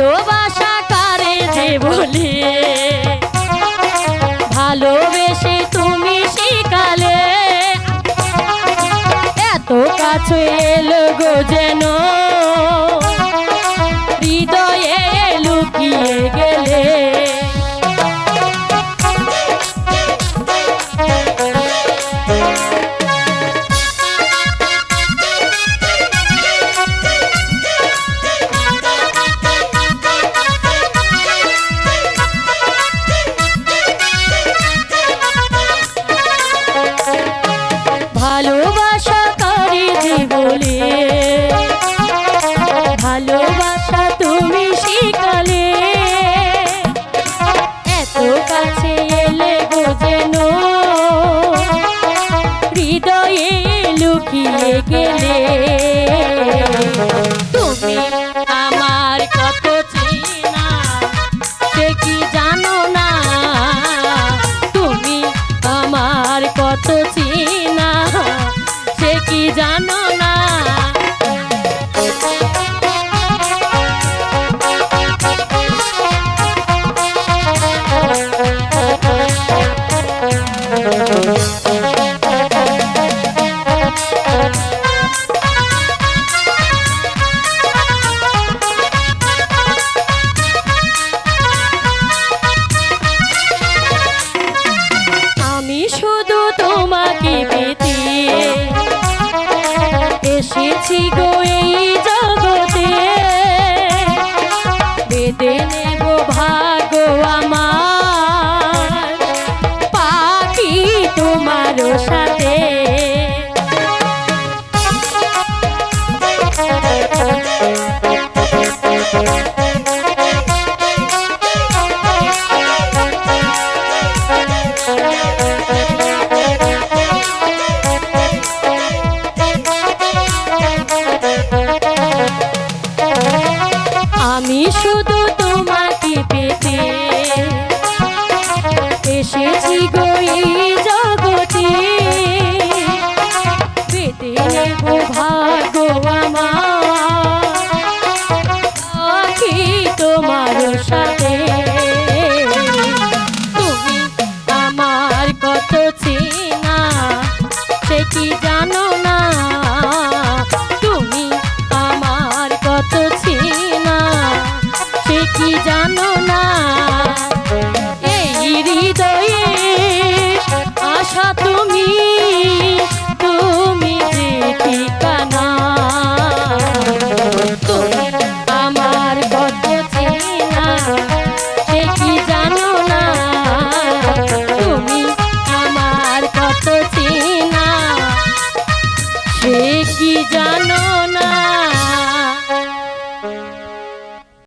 ভালোবাসা কারে যে বলে? ভালোবেসে তুমি শিকালে এত কাছে এলো গো যেন লুকিয়ে গেলে। তুমি আমার কত চিনা, সে কি জানো না? তুমি আমার কত চিনা, সে কি জানো আমি শুধু তোমাকে পেতে এসেছি গো এই জগতে। বেঁধে নেব ভাগ আমার। পাখি তোমার সাথে ভাই।